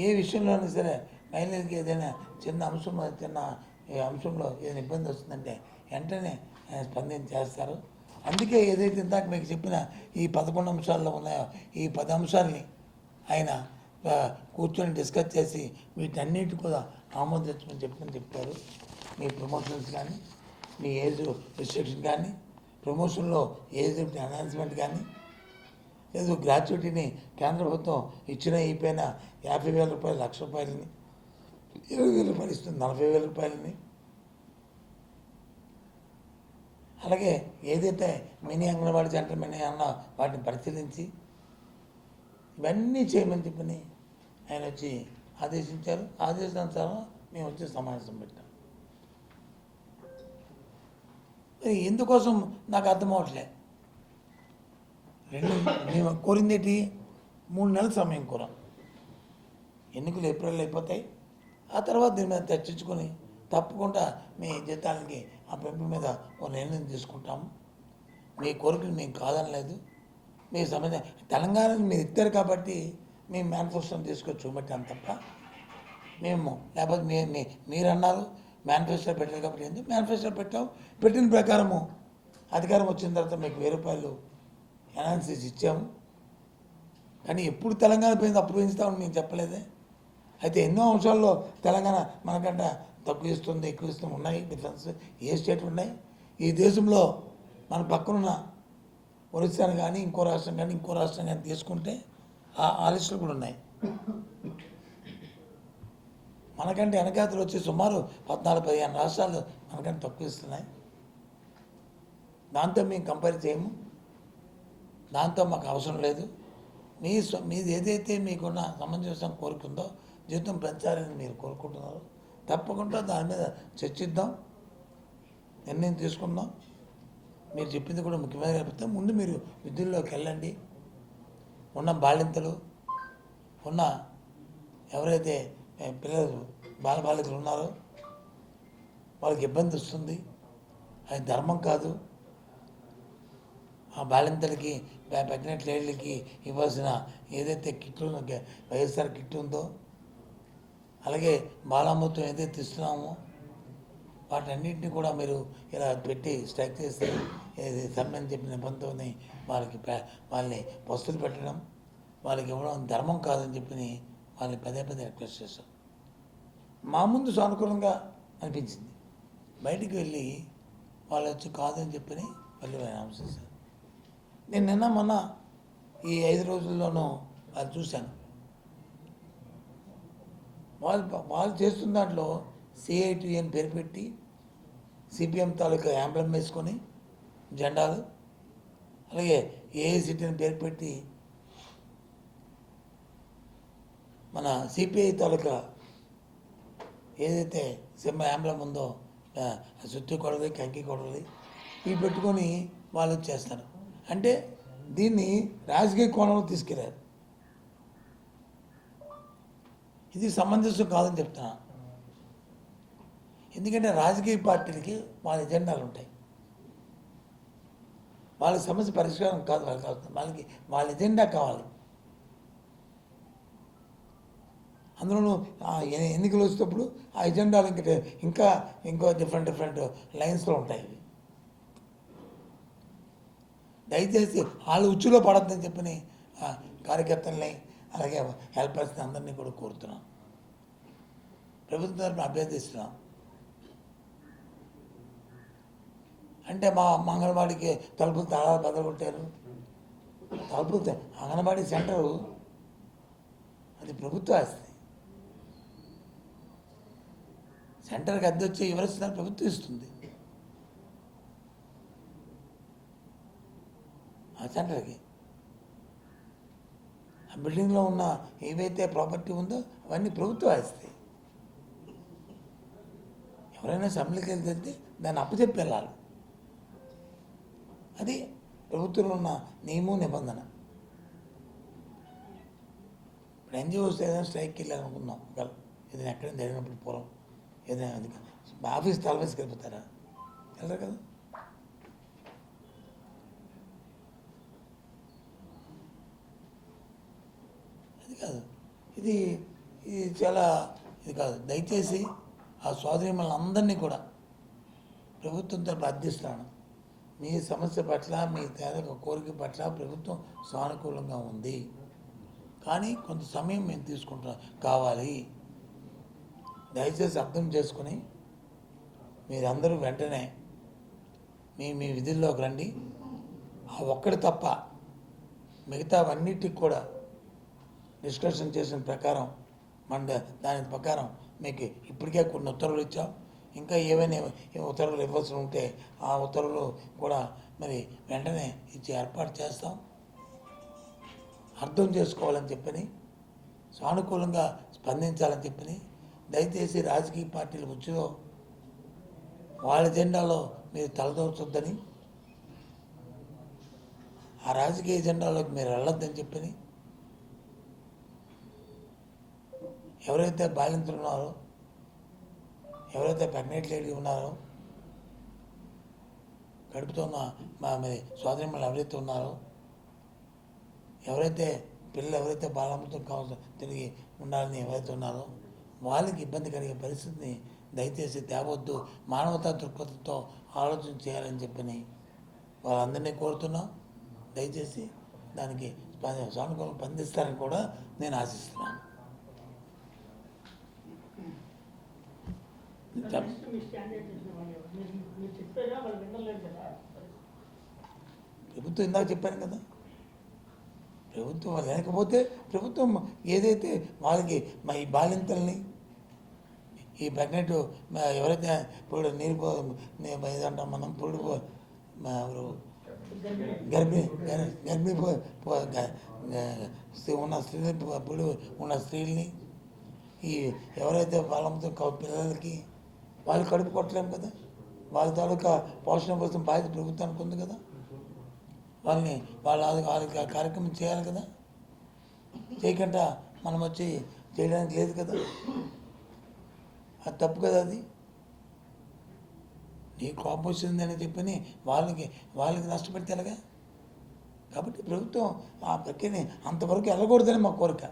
ఏ విషయంలోనూ సరే మహిళలకి ఏదైనా చిన్న అంశం చిన్న అంశంలో ఏదైనా ఇబ్బంది వస్తుందంటే వెంటనే ఆయన స్పందన చేస్తారు. అందుకే ఏదైతే ఇందాక మీకు చెప్పిన ఈ పదకొండు అంశాల్లో ఉన్నాయో ఈ పది అంశాలని ఆయన కూర్చొని డిస్కస్ చేసి వీటన్నిటి కూడా ఆమోదించమని చెప్పని చెప్పారు మీ ప్రమోషన్స్ కానీ మీ ఏజ్ రిస్ట్రిక్షన్ కానీ ప్రమోషన్లో ఏజ్ అనౌన్స్మెంట్ కానీ లేదు గ్రాట్యుటీని కేంద్ర ప్రభుత్వం ఇచ్చిన అయిపోయిన యాభై వేల రూపాయలు లక్ష రూపాయలని ఇరవై వేల రూపాయలు ఇస్తుంది నలభై వేల రూపాయలని. అలాగే ఏదైతే మినీ అంగన్వాడీ సెంటర్ మినీ అన్న వాటిని పరిశీలించి ఇవన్నీ చేయమని చెప్పని ఆయన వచ్చి ఆదేశించారు. ఆదేశానుసారం మేము వచ్చి సమావేశం పెట్టాం. మరి ఎందుకోసం నాకు అర్థం అవట్లేదు రెండు మేము కోరింది ఏంటి మూడు నెలల సమయం కోరాం. ఎన్నికలు ఏప్రిల్ అయిపోతాయి. ఆ తర్వాత దీని మీద చర్చించుకొని తప్పకుండా మీ జీతాలకి ఆ పెంపు మీద ఒక నిర్ణయం తీసుకుంటాము. మీ కోరికలు మేము కాదనలేదు. మీ సమస్య తెలంగాణని మీరు ఇస్తారు కాబట్టి మేము మేనిఫెస్టోని తీసుకొచ్చి చూపెట్టాను తప్ప మేము లేకపోతే మీ మీరు అన్నారు మేనిఫెస్టో పెట్టారు కాబట్టి ఏంది మేనిఫెస్టో పెట్టాం పెట్టిన ప్రకారము అధికారం వచ్చిన తర్వాత మీకు వెయ్యి రూపాయలు ఎనాలిసిస్ ఇచ్చాము కానీ ఎప్పుడు తెలంగాణ పోయింది అప్పుడు పెంచుతామని నేను చెప్పలేదే. అయితే ఎన్నో అంశాల్లో తెలంగాణ మనకంట తక్కువ ఇస్తుంది ఎక్కువ ఇస్తుంది ఉన్నాయి డిఫరెన్స్ ఏ స్టేట్ ఉన్నాయి? ఈ దేశంలో మన పక్కనున్న ఒరిస్సాను కానీ ఇంకో రాష్ట్రం కానీ ఇంకో రాష్ట్రం కానీ తీసుకుంటే ఆ ఆ కూడా ఉన్నాయి. మనకంటే వెనకాతలు వచ్చి సుమారు పద్నాలుగు పదిహేను రాష్ట్రాలు మనకంటే తక్కువ ఇస్తున్నాయి. దాంతో మేము కంపేర్ చేయము. దాంతో మాకు అవసరం లేదు. మీ మీది ఏదైతే మీకున్న సమంజసం కోరుకుందో జీతం పెంచాలని మీరు కోరుకుంటున్నారు. తప్పకుండా దాని మీద చర్చిద్దాం. నిర్ణయం తీసుకుందాం. మీరు చెప్పింది కూడా ముఖ్యమైన చెప్తే ముందు మీరు విద్యుల్లోకి వెళ్ళండి. ఉన్న బాలింతలు ఉన్న ఎవరైతే పిల్లలు బాలబాలికలు ఉన్నారో వాళ్ళకి ఇబ్బంది వస్తుంది. అది ధర్మం కాదు. ఆ బాలింతలకి పెట్టిన లేడీలకి ఇవ్వాల్సిన ఏదైతే కిట్లు వైఎస్ఆర్ కిట్ ఉందో అలాగే బాలామృతం ఏదైతే ఇస్తున్నామో వాటన్నింటినీ కూడా మీరు ఇలా పెట్టి స్ట్రైక్ చేసి ఏది సమ్మెని చెప్పిన పంతోని వాళ్ళకి వాళ్ళని వస్తువులు పెట్టడం వాళ్ళకి ఇవ్వడం ధర్మం కాదని చెప్పి వాళ్ళని పదే పదే రిక్వెస్ట్ చేశాం మా ముందు సానుకూలంగా అనిపించింది. బయటికి వెళ్ళి వాళ్ళు వచ్చి కాదని చెప్పని మళ్ళీ ఆయన చేశారు. నేను నిన్న మొన్న ఈ ఐదు రోజుల్లోనూ అది చూశాను. వాళ్ళు వాళ్ళు చేస్తున్న దాంట్లో సిఐటి అని పేరు పెట్టి సిపిఎం తాలూకా యాంబ్లం వేసుకొని జెండాలు అలాగే ఏఐసిటీ అని పేరు పెట్టి మన సిపిఐ తాలూకా ఏదైతే సింహ యాంబ్లం ఉందో ఆ, సుత్తి కంకి కొడది ఇవి పెట్టుకొని వాళ్ళు చేస్తారు. అంటే దీన్ని రాజకీయ కోణంలో తీసుకెళ్ళారు ఇది సమంజసం కాదని చెప్తున్నా. ఎందుకంటే రాజకీయ పార్టీలకి వాళ్ళ ఎజెండాలు ఉంటాయి. వాళ్ళ సమస్య పరిష్కారం కాదు వాళ్ళకి అవసరం వాళ్ళకి వాళ్ళ ఎజెండా కావాలి. అందులోనూ ఎన్ని- ఎన్నికలు వచ్చేటప్పుడు ఆ ఎజెండాలు ఇంకా ఇంకా ఇంకో డిఫరెంట్ డిఫరెంట్ లైన్స్లో ఉంటాయి. ఇవి. దయచేసి వాళ్ళ ఉచ్చులో పడద్దని చెప్పని కార్యకర్తల్ని అలాగే హెల్పర్స్ని అందరినీ కూడా కోరుతున్నాం. ప్రభుత్వం తరఫున అభ్యర్థిస్తున్నాం. అంటే మా అంగన్వాడికి తలుపులు తాళాలు బదలగొట్టారు. తలుపులు అంగన్వాడీ సెంటరు అది ప్రభుత్వ ఆస్తి. సెంటర్కి అద్దె వచ్చి ఎవరిస్తున్నారు ప్రభుత్వం ఇస్తుంది. సెంటర్కి ఆ బిల్డింగ్లో ఉన్న ఏవైతే ప్రాపర్టీ ఉందో అవన్నీ ప్రభుత్వం ఆస్తి. ఎవరైనా సమ్మెకి వెళ్తే దాన్ని అప్పచెప్పి వెళ్ళాలి అది ప్రభుత్వంలో ఉన్న నియమం నిబంధన. ఇప్పుడు ఎన్జిఓస్ ఏదైనా స్ట్రైక్కి వెళ్ళాలనుకుందాం ఒకవేళ ఏదైనా ఎక్కడైనా జరిగినప్పుడు పూర్వం ఏదైనా ఆఫీస్ తలవేసి వెళ్ళిపోతారా వెళ్ళరు కదా అది కాదు ఇది ఇది చాలా ఇది కాదు. దయచేసి ఆ సోదరిమల్ని అందరినీ కూడా ప్రభుత్వం తరపు అర్థిస్తున్నాను మీ సమస్య పట్ల మీ తేదక కోరిక పట్ల ప్రభుత్వం సానుకూలంగా ఉంది. కానీ కొంత సమయం మేము తీసుకుంటాం. కావాలి. దయచేసి అర్థం చేసుకుని మీరందరూ వెంటనే మీ మీ విధుల్లోకి రండి. ఆ ఒక్కడి తప్ప మిగతా అన్నిటికి కూడా డిస్కషన్ చేసిన ప్రకారం మన దాని ప్రకారం మీకు ఇప్పటికే కొన్ని ఉత్తర్వులు ఇచ్చాం. ఇంకా ఏవైనా ఉత్తర్వులు ఇవ్వాల్సి ఉంటే ఆ ఉత్తర్వులు కూడా మరి వెంటనే ఇచ్చి ఏర్పాటు చేస్తాం. అర్థం చేసుకోవాలని చెప్పని సానుకూలంగా స్పందించాలని చెప్పని దయచేసి రాజకీయ పార్టీల ఉద్యోగం వాళ్ళ జెండాలో మీరు తలదోచొద్దని ఆ రాజకీయ జెండాలోకి మీరు వెళ్ళొద్దని చెప్పని ఎవరైతే బాలింతలు ఉన్నారో ఎవరైతే ప్రెగ్నెంట్ లేడీ ఉన్నారో గడుపుతున్న మా మరి సోదరిమలు ఎవరైతే ఉన్నారో ఎవరైతే పిల్లలు ఎవరైతే బాలమృతం కావాల్సి తిరిగి ఉండాలని ఎవరైతే ఉన్నారో వాళ్ళకి ఇబ్బంది కలిగే పరిస్థితిని దయచేసి తేవద్దు మానవతా దృక్పథంతో ఆలోచన చేయాలని చెప్పని వాళ్ళందరినీ కోరుతున్నాం. దయచేసి దానికి సానుకూలం సానుకూలంగా కూడా నేను ఆశిస్తున్నాను చెప్ నెక్స్ట్ మీ స్టాండర్డ్ చేసిన వాళ్ళు ఎవరు? మీరు మీరు చెప్పారా వాళ్ళు వినలేదు కదా ప్రభుత్వం ఇందాక చెప్పాను కదా ప్రభుత్వం లేకపోతే ప్రభుత్వం ఏదైతే వాళ్ళకి మా ఈ బాలింతల్ని ఈ ప్రెగ్నెంట్ ఎవరైతే ఇప్పుడు నీరు పో నీ- ఏదంటాం మనం పురుడు ఎవరు గర్భిణి గర్- గర్భిణి ఉన్న స్త్రీని పురుడు ఉన్న స్త్రీల్ని ఈ ఎవరైతే బాలంతో పిల్లలకి వాళ్ళు కడుపు కొట్టలేము కదా. వాళ్ళ తాలూకా పోషణ కోసం బాధ్యత ప్రభుత్వానికి ఉంది కదా. వాళ్ళని వాళ్ళ వాళ్ళకి ఆ కార్యక్రమం చేయాలి కదా. చేయకుండా మనం వచ్చి చేయడానికి లేదు కదా. అది తప్పు కదా అది. నీ కోపం వచ్చిందని చెప్పని వాళ్ళకి వాళ్ళకి నష్టపెడితే ఎలాగా? కాబట్టి ప్రభుత్వం ఆ ప్రక్రియని అంతవరకు వెళ్ళకూడదని మా కోరిక.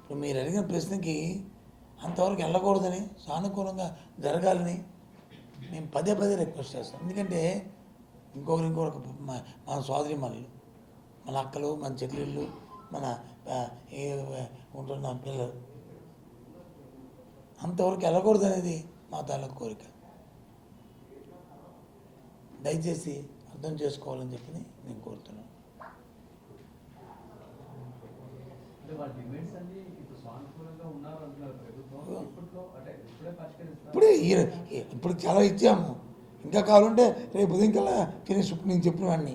ఇప్పుడు మీరు అడిగిన ప్రశ్నకి అంతవరకు వెళ్ళకూడదని సానుకూలంగా జరగాలని మేము పదే పదే రిక్వెస్ట్ చేస్తాం. ఎందుకంటే ఇంకొకరు ఇంకొకరు మన సోదరి మనలు మన అక్కలు మన చెల్లెళ్ళు మన ఉంటున్న పిల్లలు. అంతవరకు వెళ్ళకూడదు అనేది మా తాలూకు కోరిక. దయచేసి అర్థం చేసుకోవాలని చెప్పి నేను కోరుతున్నాను. ఇప్పుడు ఈ- ఇప్పుడు చాలా ఇచ్చాము. ఇంకా కావాలంటే రేపు ఉదయం కల్లా ఫినిష్ నేను చెప్పిన వాడిని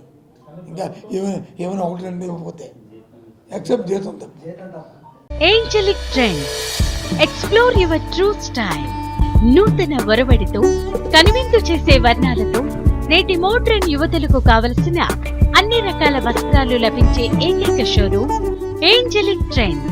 ఇంకా ఏమైనా ఏమైనా ఒకటి రెండు ఇవ్వకపోతే యాక్సెప్ట్ జీతం తప్ప. Angelic trend explore your true style నూతన ఒరవడితో కనువిందు చేసే వర్ణాలతో నేటి మోడ్రన్ యువతులకు కావలసిన అన్ని రకాల వస్త్రాలు లభించే ఏకైక షోరూమ్ ఏంజలిక్ ట్రెండ్స్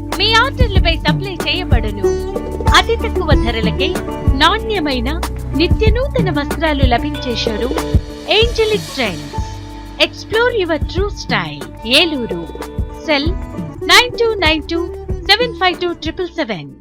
మీ ఆర్డర్లపై సప్లై చేయబడును. అతి తక్కువ ధరలకే నాణ్యమైన నిత్య నూతన వస్త్రాలు లభించే showroom Angelic trends explore your true style Eluru. Cell nine two nine two seven five two triple seven.